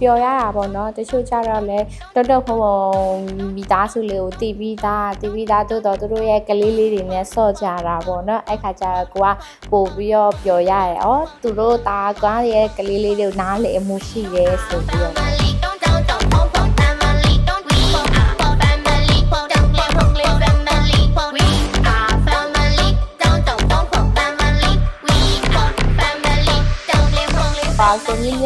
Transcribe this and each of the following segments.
ပျော်ရတာပေါ့နော်တချို့ကြတော့လဲတော်တော်ဖုံဖုံမိသားစုလေးကိုတည်ပြီးသားတည်ပြီးသားတိုးတော့သူတို့ရဲ့ကလေးလေးတွေနဲ့ဆော့ကြတာပေါ့နော်အဲ့ခါကျတော့ကိုကပို့ပြီးတော့ပျော်ရရဩသူတို့သားကွားရဲ့ကလေးလေးတွေကိုနားလေအမှုရှိတယ်ဆိုပြီးတော့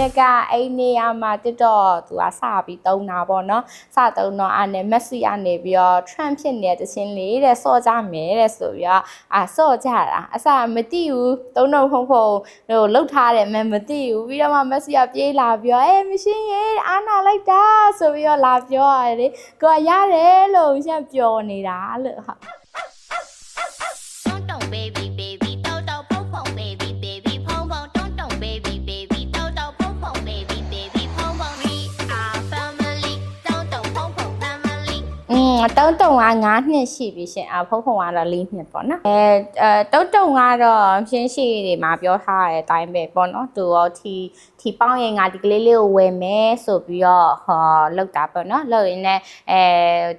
ဆိုမြင့်မြက်ကအဲ့နေရာမှာတက်တော့သူကစပြီးတုံးတာပေါ့နော်စတုံးတော့အဲ့နဲ့မက်ဆီကနေပြီးတော့ Trump ဖြစ်နေတဲ့တခြင်းလေးတဲ့စော့ကြမယ်တဲ့ဆိုပြီးတော့အာစော့ကြတာအစမသိဘူးတုံးတော့ဖုံဖုံဟိုလှုပ်ထားတယ်မမသိဘူးပြီးတော့မှမက်ဆီကပြေးလာပြီးတော့အေးမရှင်းရေအာနာလိုက်တာဆိုပြီးတော့လာပြောရတယ်လေကိုကရတယ်လို့ရှက်ပျော်နေတာလို့ဟုတ် တုံးတုံက9နှစ်ရှိပြီရှင်အဖုံဖုံကတော့4နှစ်ပေါ့နော်အဲအဲတုံးတုံကတော့ရှင်းရှိတွေမှာပြောထားတဲ့အတိုင်းပဲပေါ့နော်သူရောထီထီပေါင်းရင်ငါဒီကလေးလေးကိုဝယ်မယ်ဆိုပြီးတော့ဟောလောက်တာပေါ့နော်လောက်ရင်လည်းအဲ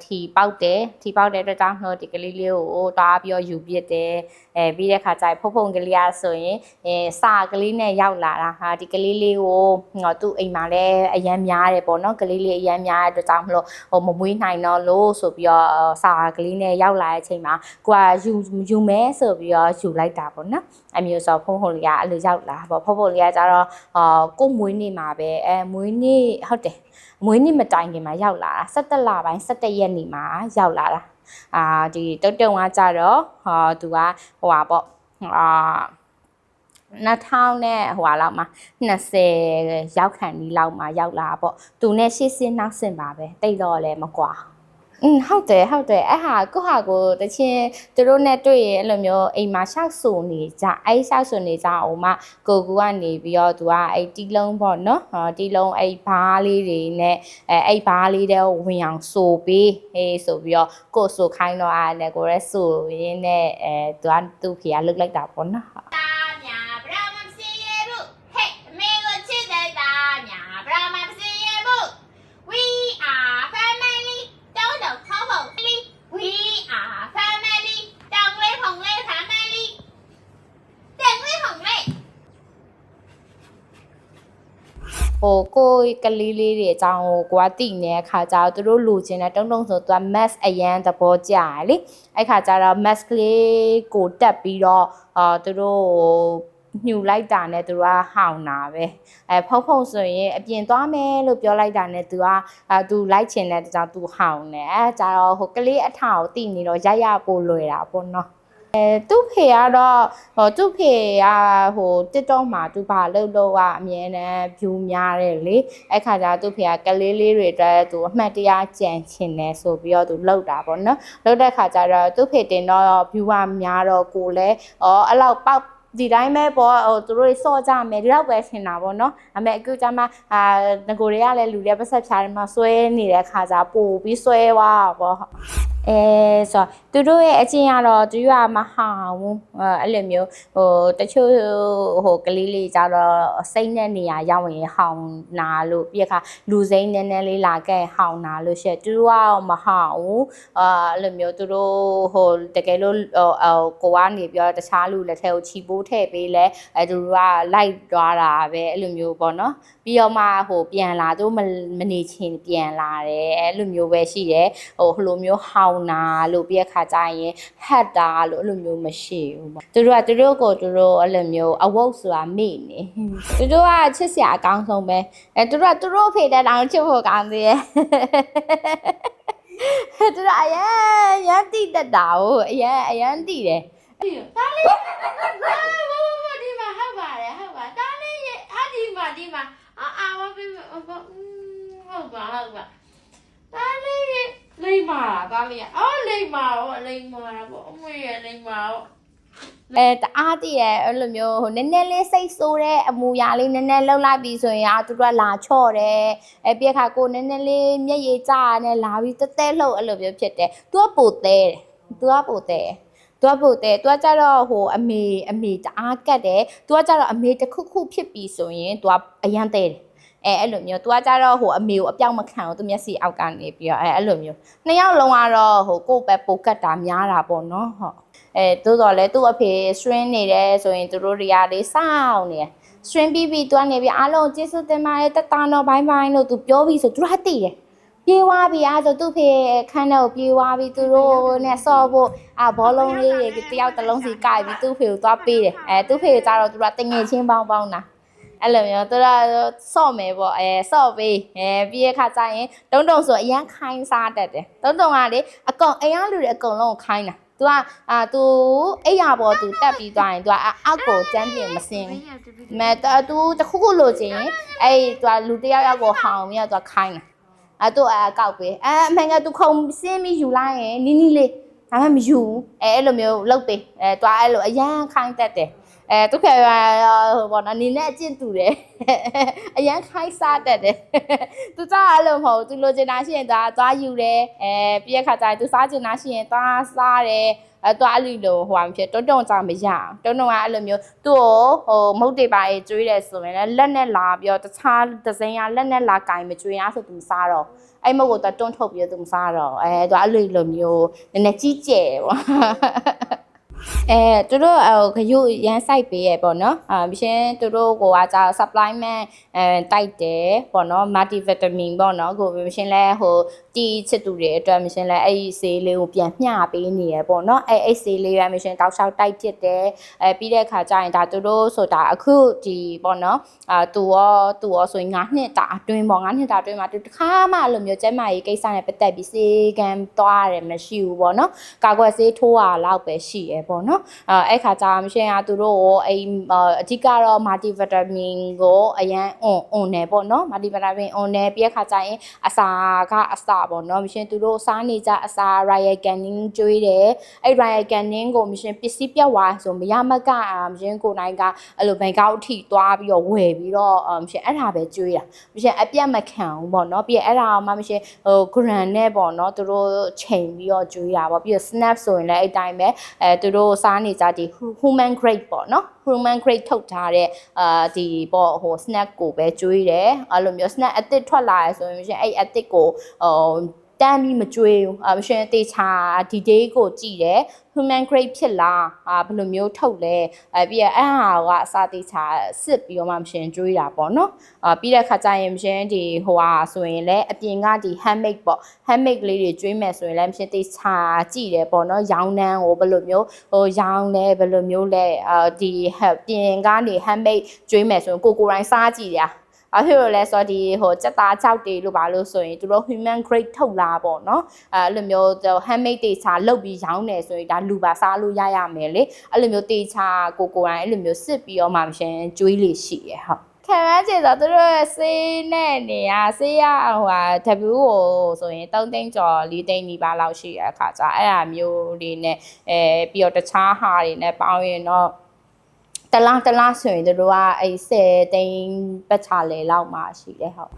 ထီပေါက်တယ်ထီပေါက်တဲ့အတွက်ကြောင့်တော့ဒီကလေးလေးကိုတွားပြီးတော့ယူပြစ်တယ်အဲပြီးတဲ့ခါကျရင်ဖုံဖုံကလေးอ่ะဆိုရင်အဲစာကလေးနဲ့ရောက်လာတာဟာဒီကလေးလေးကိုဟောသူ့အိမ်မှာလည်းအရန်များတယ်ပေါ့နော်ကလေးလေးအရန်များတဲ့အတွက်ကြောင့်မလို့ဟိုမမွေးနိုင်တော့လို့ဆိုပြီးတော့စာကလေးနဲ့ရောက်လာတဲ့အချိန်မှာကိုကယူယူမဲဆိုပြီးတော့ယူလိုက်တာပေါ့နော်အမျိုးဆိုဖုံဖုံလေးကအဲ့လိုရောက်လာပေါ့ဖုံဖုံလေးကကျတော့အာကိုမွေးနေ့မှာပဲအဲမွေးနေ့ဟုတ်တယ်မွေးနေ့မတိုင်ခင်မှာရောက်လာတာ17လပိုင်း17ရက်နေ့မှာရောက်လာတာအာဒီတုတ်တုံကကြတော့ဟာသူကဟိုပါပေါ့အာ2000နဲ့ဟိုဟာလောက်မှာ20ရောက်ခံဒီလောက်မှာရောက်လာပေါ့သူနဲ့ရှေ့စင်းနောက်စင်ပါပဲတိတ်တော့လည်းမကွာ อืมဟုတ်တယ်ဟုတ်တယ်အဲ့ဟာကိုဟာကိုတချင်းသူတို့နဲ့တွေ့ရင်အဲ့လိုမျိုးအိမ်မှာရှောက်ဆူနေကြအဲ့ရှောက်ဆူနေကြအောင်မှကိုကူကနေပြီးတော့သူကအဲ့တီလုံးပေါ့နော်ဟောတီလုံးအဲ့ဘားလေးတွေနဲ့အဲ့အဲ့ဘားလေးတဲ့ဝင်အောင်ဆိုပေးဟေးဆိုပြီးတော့ကိုဆိုခိုင်းတော့အဲ့နဲ့ကိုရဲဆိုရင်းနဲ့အဲသူကသူ့ဖေကလုတ်လိုက်တာပေါ့နော် ဟိုကိုယ်ကလေးလေးတွေအကြောင်းကိုကိုကသိနေတဲ့အခါကျတော့သူတို့လူချင်းတဲ့တုံးတုံးဆိုသူက mass အရန်သဘောကျရလေအဲ့ခါကျတော့ mass ကလေးကိုတက်ပြီးတော့အာသူတို့ညှူလိုက်တာနဲ့သူကဟောင်တာပဲအဲဖုံဖုံဆိုရင်အပြင်သွားမယ်လို့ပြောလိုက်တာနဲ့သူကအာသူလိုက်ချင်တဲ့ကြောင့်သူဟောင်တယ်အဲကြတော့ဟိုကလေးအထောင်ကိုတည်နေတော့ရရပို့လွယ်တာပေါ့နော် အဲသူ့ဖေကတော့ဟိုသူ့ဖေကဟို TikTok မှာသူဘာလုပ်လို့ကအမြဲတမ်း view များတယ်လေအဲ့ခါကျသူ့ဖေကကလေးလေးတွေအတွက်သူအမှတ်တရကြံချင်တယ်ဆိုပြီးတော့သူလုပ်တာပေါ့နော်လုပ်တဲ့ခါကျတော့သူ့ဖေတင်တော့ view ကများတော့ကိုလည်းဩအဲ့လောက်ပေါက်ဒီတိုင်းပဲပေါ့ဟိုသူတို့စော့ကြမယ်ဒီတော့ပဲထင်တာပေါ့နော်အမေအခုကျမအာငကိုတွေကလည်းလူတွေပတ်ဆက်ဖြားတယ်မှာဆွဲနေတဲ့ခါကျပို့ပြီးဆွဲသွားတာပေါ့ အဲဆိုတော့သူတို့ရဲ့အချင်းကတော့သူကမဟောင်ဘူးအဲအဲ့လိုမျိုးဟိုတချို့ဟိုကလေးလေးကြတော့စိတ်နဲ့နေရာရောက်ရင်ဟောင်နာလို့ပြီးခါလူစိမ့်နည်းနည်းလေးလာခဲ့ဟောင်နာလို့ရှက်သူတို့ကတော့မဟောင်ဘူးအာအဲ့လိုမျိုးသူတို့ဟိုတကယ်လို့ဟိုဟိုကိုကနေပြီးတော့တခြားလူလက်ထဲကိုခြီပိုးထည့်ပေးလဲအဲသူတို့ကလိုက်သွားတာပဲအဲ့လိုမျိုးပေါ့နော်ပြီးတော့မှဟိုပြန်လာသူမမနေချင်ပြန်လာတယ်အဲ့လိုမျိုးပဲရှိတယ်ဟိုဟလိုမျိုးဟောင်နာလို့ပြီးခါကြရင်ဟတ်တာလို့အဲ့လိုမျိုးမရှိဘူးပေါ့သူတို့ကသူတို့ကိုသူတို့အဲ့လိုမျိုးအဝုတ်ဆိုတာမေ့နေသူတို့ကချစ်စရာအကောင်းဆုံးပဲအဲသူတို့ကသူတို့ဖေတဲ့တောင်ချစ်ဖို့ကောင်းသေးရဲ့သူတို့အရင်ရမ်းတိတတ်တာကိုအရင်အရင်တိတယ်ဒါလေးဒါဘောဘောဒီမှာဟုတ်ပါတယ်ဟုတ်ပါဒါလေးရဲ့အဒီမှာဒီမှာအာအာမပေးမဟုတ်ပါဟုတ်ပါဟုတ်ပါဒါလေးရဲ့ လိမ္မာဒါလေးอ่ะအော်လိမ္မာရောလိမ္မာပေါ့အမွေရဲ့လိမ္မာရောအဲတအားတည်ရဲ့အဲ့လိုမျိုးဟိုနည်းနည်းလေးစိတ်ဆိုးတဲ့အမူအရာလေးနည်းနည်းလှုပ်လိုက်ပြီဆိုရင်အာသူတို့ကလာချော့တယ်အဲပြက်ခါကိုနည်းနည်းလေးမျက်ရည်ကျရနဲ့လာပြီးတဲတဲလှုပ်အဲ့လိုမျိုးဖြစ်တယ်သူကပိုတဲတယ်သူကပိုတဲတယ်သူကပိုတဲသူကကြတော့ဟိုအမေအမေတအားကတ်တယ်သူကကြတော့အမေတစ်ခုခုဖြစ်ပြီဆိုရင်သူကအရန်တဲတယ် အဲအဲ့လိုမျိုးသူကကြတော့ဟိုအမေကိုအပြောက်မခံဘူးသူမျက်စိအောက်ကနေပြီးတော့အဲအဲ့လိုမျိုးနှစ်ယောက်လုံးကတော့ဟိုကိုယ့်ပဲပိုကတ်တာများတာပေါ့နော်ဟုတ်အဲသို့တော်လဲသူ့အဖေ string နေတယ်ဆိုရင်သူတို့တွေကလေးစောင့်နေတယ် string ပြီးပြီးသူကနေပြီးအားလုံးကျေးဇူးတင်ပါတယ်တတနော်ဘိုင်းဘိုင်းလို့သူပြောပြီးဆိုသူတို့ကတည်တယ်ပြေးသွားပြီအားဆိုသူ့ဖေခန်းထဲကိုပြေးသွားပြီသူတို့နဲ့ဆော့ဖို့အာဘောလုံးလေးတွေတယောက်တစ်လုံးစီကိုက်ပြီးသူ့ဖေကိုသွားပေးတယ်အဲသူ့ဖေကကြတော့သူကတငယ်ချင်းပေါင်းပေါင်းတာ အဲ့လိုမျိုးသူကဆော့မယ်ပေါ့အဲဆော့ပေးအဲပြီးရခါကျရင်တုံးတုံဆိုအရန်ခိုင်းစားတတ်တယ်တုံးတုံကလေအကုန်အိမ်အားလူတွေအကုန်လုံးကိုခိုင်းတာ तू ကအာ तू အိပ်ရပေါ် तू တက်ပြီးသွားရင် तू ကအောက်ကိုကျမ်းပြင်မစင်းဘူး မဲတတူတခုခုလိုချင်ရင်အဲ့သူကလူတစ်ယောက်ယောက်ကိုဟောင်းပြီးတော့သူခိုင်းတာအဲ့သူအကောက်ပေးအဲအမှန်ကသူခုံစင်းပြီးယူလိုက်ရင်နီးနီးလေးဒါမှမယူဘူးအဲအဲ့လိုမျိုးလုပ်ပေးအဲသူအဲ့လိုအရန်ခိုင်းတတ်တယ် အဲသူခေဟိုဘောနော်နေနဲ့အကျင့်တူတယ်အရန်ခိုင်းစားတတ်တယ်သူစားအဲ့လိုမဟုတ်သူလိုချင်တာရှိရင်သူသွားယူတယ်အဲပြီးရခါကျရင်သူစားချင်တာရှိရင်သွားစားတယ်အဲတော့အဲ့လိုလိုဟိုဟာမဖြစ်တုံးတုံကြမရအောင်တုံးတုံကအဲ့လိုမျိုးသူ့ကိုဟိုမုတ်တွေပါရေးကျွေးတယ်ဆိုရင်လည်းလက်နဲ့လာပြီးတော့တခြားဒဇိင်ရလက်နဲ့လာကင်မကျွေးရဆိုသူမစားတော့အဲ့မဟုတ်တော့တွန်းထုတ်ပြီးတော့သူမစားတော့အဲတော့အဲ့လိုလိုမျိုးနည်းနည်းကြီးကျယ်ပေါ့ အဲသူတို့ဟိုခရုရန်ဆိုင်ပေးရပေါ့နော်အာမရှင်သူတို့ကိုကကြာ supplement အဲတိုက်တယ်ပေါ့နော် multivitamin ပေါ့နော်ကိုမရှင်လဲဟို တီချစ်သူတွေအတွက်မရှင်လဲအဲ့ဒီဆေးလေးကိုပြန်မျှပေးနေရပေါ့နော်အဲ့အဲ့ဆေးလေးရမရှင်တောက်လျှောက်တိုက်ဖြစ်တယ်အဲပြီးတဲ့အခါကျရင်ဒါသူတို့ဆိုတာအခုဒီပေါ့နော်အာသူရောသူရောဆိုရင်9နှစ်တာအတွင်းပေါ့9နှစ်တာအတွင်းမှာသူတစ်ခါမှအဲ့လိုမျိုးကျန်းမာရေးကိစ္စနဲ့ပတ်သက်ပြီးဆေးကံသွားရတယ်မရှိဘူးပေါ့နော်ကာကွယ်ဆေးထိုးရလောက်ပဲရှိရပေါ့နော်အဲအဲ့ခါကျမရှင်ကသူတို့ကိုအဲ့အဓိကတော့ multivitamin ကိုအရန်အွန်အွန်တယ်ပေါ့နော် multivitamin အွန်တယ်ပြီးတဲ့အခါကျရင်အစာကအစာပေါ့နော်မရှင်သူတို့စားနေကြအစာ royal canin ကျွေးတယ်အဲ့ royal canin ကိုမရှင်ပစ္စည်းပြတ်သွားဆိုမရမကအာမရှင်ကိုနိုင်ကအဲ့လိုဘန်ကောက်အထိသွားပြီးတော့ဝယ်ပြီးတော့အမရှင်အဲ့ဒါပဲကျွေးတာမရှင်အပြတ်မခံဘူးပေါ့နော်ပြီးအဲ့ဒါမှမရှင်ဟို grand နဲ့ပေါ့နော်သူတို့ချိန်ပြီးတော့ကျွေးတာပေါ့ပြီးတော့ snap ဆိုရင်လည်းအဲ့တိုင်းပဲအဲသူတို့စားနေကြဒီ human grade ပေါ့နော် human grade ထုတ်ထားတဲ့အာဒီပေါ့ဟို snack ကိုပဲကျွေးတယ်အဲ့လိုမျိုး snack အသစ်ထွက်လာရဆိုရင်ရှင်အဲ့အသစ်ကိုဟိုတန်းပြီးမကြွေးဘူးအမရှင်တေချာဒီ day ကိုကြည့်တယ် human grade ဖြစ်လားအာဘယ်လိုမျိုးထုတ်လဲအဲပြီးရအဲ့ဟာကအစာတေချာစစ်ပြီးတော့မှမရှင်ကြွေးတာပေါ့နော်အာပြီးတဲ့ခါကျရင်မရှင်ဒီဟိုဟာဆိုရင်လည်းအပြင်ကဒီ handmade ပေါ့ handmade ကလေးတွေကျွေးမယ်ဆိုရင်လည်းမရှင်တေချာကြည့်တယ်ပေါ့နော်ရောင်းနှန်းကိုဘယ်လိုမျိုးဟိုရောင်းလဲဘယ်လိုမျိုးလဲအာဒီပြင်ကနေ handmade ကျွေးမယ်ဆိုရင်ကိုကိုယ်တိုင်စားကြည့်တယ် ဘာဖြစ်လို့လဲဆိုတော့ဒီဟိုစက်သား6တေလို့ပါလို့ဆိုရင်သူတို့ human grade ထုတ်လာပေါ့နော်အဲအဲ့လိုမျိုး handmade တေချာလုပ်ပြီးရောင်းနေဆိုရင်ဒါလူပါစားလို့ရရမယ်လေအဲ့လိုမျိုးတေချာကိုကိုယ်တိုင်အဲ့လိုမျိုးစစ်ပြီးတော့မှမရှင်ကျွေးလေးရှိရဟုတ်ခံရချင်တော့သူတို့ရဲ့ဆေးနဲ့နေရဆေးရဟိုဟာ W ကိုဆိုရင်3သိန်းကျော်4သိန်းနီးပါးလောက်ရှိရအခါကျအဲ့အမျိုးတွေနဲ့အဲပြီးတော့တခြားဟာတွေနဲ့ပေါင်းရင်တော့ တလားတလားဆိုရင်တို့ကအဲ10သိန်းပတ်ချလေလောက်မှရှိတယ်ဟုတ်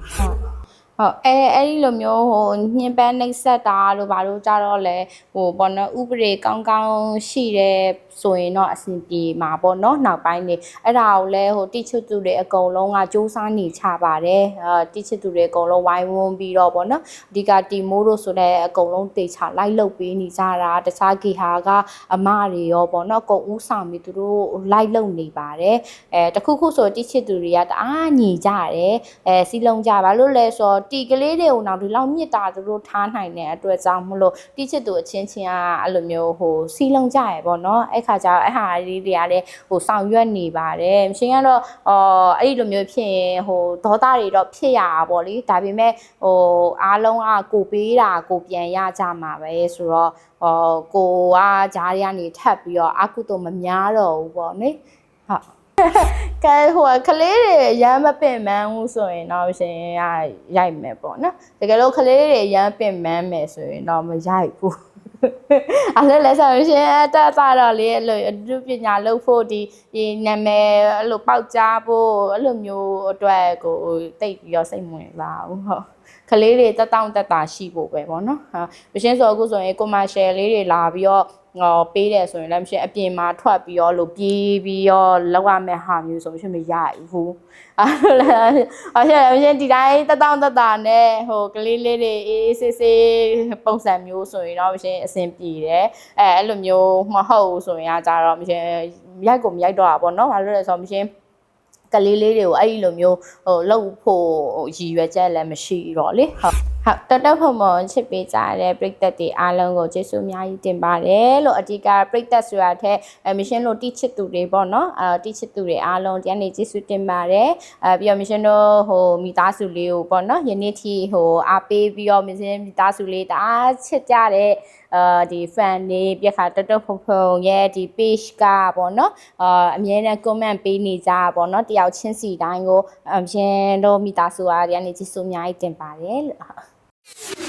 ဟုတ်ဟုတ်အဲအဲ့ဒီလိုမျိုးဟိုညှင်းပန်းနှိပ်စက်တာလို့ဘာလို့ကြတော့လဲဟိုပေါ့နော်ဥပဒေကောင်းကောင်းရှိတယ်ဆိုရင်တော့အဆင်ပြေမှာပေါ့နော်နောက်ပိုင်းနေအဲ့ဒါကိုလဲဟိုတိချစ်သူတွေအကုန်လုံးကစူးစမ်းနေချပါတယ်အာတိချစ်သူတွေအကုန်လုံးဝိုင်းဝန်းပြီးတော့ပေါ့နော်အဓိကတီမိုးတို့ဆိုတဲ့အကုန်လုံးတေချာလိုက်လုတ်ပေးနေကြတာတခြားဂီဟာကအမတွေရောပေါ့နော်အကုန်ဦးဆောင်ပြီးသူတို့လိုက်လုတ်နေပါတယ်အဲတခုခုဆိုတိချစ်သူတွေကတအားညီကြတယ်အဲစီလုံးကြဘာလို့လဲဆိုတော့တီကလေးတွေကိုနောက်ဒီလောက်မြစ်တာသူတို့ထားနိုင်တဲ့အတွက်ကြောင့်မလို့တိချစ်သူအချင်းချင်းကအဲ့လိုမျိုးဟိုစီလုံးကြရပေါ့နော်အဲ့ခါကျတော့အဲ့ဟာလေးတွေကလည်းဟိုဆောင်ရွက်နေပါတယ်မရှင်ကတော့အော်အဲ့ဒီလိုမျိုးဖြစ်ရင်ဟိုဒေါသတွေတော့ဖြစ်ရတာပေါ့လေဒါပေမဲ့ဟိုအားလုံးကကိုပေးတာကိုပြန်ရကြမှာပဲဆိုတော့ဟောကိုကဂျားတွေကနေထပ်ပြီးတော့အကုသို့မများတော့ဘူးပေါ့နိဟုတ် ကဲဟိုကလေးတွေရမ်းမပင်ပန်းဘူးဆိုရင်တော့ရှင်ရရိုက်မယ်ပေါ့နော်တကယ်လို့ကလေးတွေရမ်းပင်ပန်းမယ်ဆိုရင်တော့မရိုက်ဘူးအဲ့လိုလဲဆိုရှင်အတက်သားတော့လေအဲ့လိုအမှုပညာလုပ်ဖို့ဒီဒီနာမည်အဲ့လိုပေါက်ကြားဖို့အဲ့လိုမျိုးအတွက်ကိုတိတ်ပြီးတော့စိတ်ဝင်လာဘူးဟုတ်ကလေးတွေတက်တောင့်တက်တာရှိဖို့ပဲပေါ့နော်ဟာမရှင်းဆိုအခုဆိုရင် commercial လေးတွေလာပြီးတော့ ဟောပေးတယ်ဆိုရင်လည်းမရှင်းအပြင်မှာထွက်ပြီးတော့လို့ပြေးပြီးတော့လောက်ရမယ့်ဟာမျိုးဆိုမရှင်းမရဘူးအဲ့လိုလည်းအဲ့ဒါမရှင်းဒီတိုင်းတက်တောင့်တက်တာနဲ့ဟိုကလေးလေးတွေအေးအေးဆေးဆေးပုံစံမျိုးဆိုရင်တော့မရှင်းအဆင်ပြေတယ်အဲအဲ့လိုမျိုးမဟုတ်ဘူးဆိုရင်ကကြတော့မရှင်းရိုက်ကိုမရိုက်တော့တာပေါ့နော်ဘာလို့လဲဆိုတော့မရှင်းကလေးလေးတွေကိုအဲ့ဒီလိုမျိုးဟိုလှုပ်ဖို့ဟိုရည်ရွယ်ချက်လည်းမရှိတော့လေဟုတ် ဟုတ်တတဖုံမွန်ချစ်ပေးကြတဲ့ပရိသတ်တွေအားလုံးကိုကျေးဇူးအများကြီးတင်ပါတယ်လို့အဓိကပရိသတ်ဆိုတာထက်အမရှင်တို့တိချစ်သူတွေပေါ့နော်အဲတိချစ်သူတွေအားလုံးတရားနေကျေးဇူးတင်ပါတယ်အဲပြီးတော့မရှင်တို့ဟိုမိသားစုလေးကိုပေါ့နော်ယနေ့ထိဟိုအားပေးပြီးတော့မရှင်မိသားစုလေးတအားချစ်ကြတဲ့အာဒီ fan တွေပြခါတတဖုံဖုံရဲ့ဒီ page ကပေါ့နော်အာအမြဲတမ်း comment ပေးနေကြတာပေါ့နော်တယောက်ချင်းစီတိုင်းကိုအရင်တော့မိသားစုအားတွေကနေကျေးဇူးအများကြီးတင်ပါတယ်လို့ you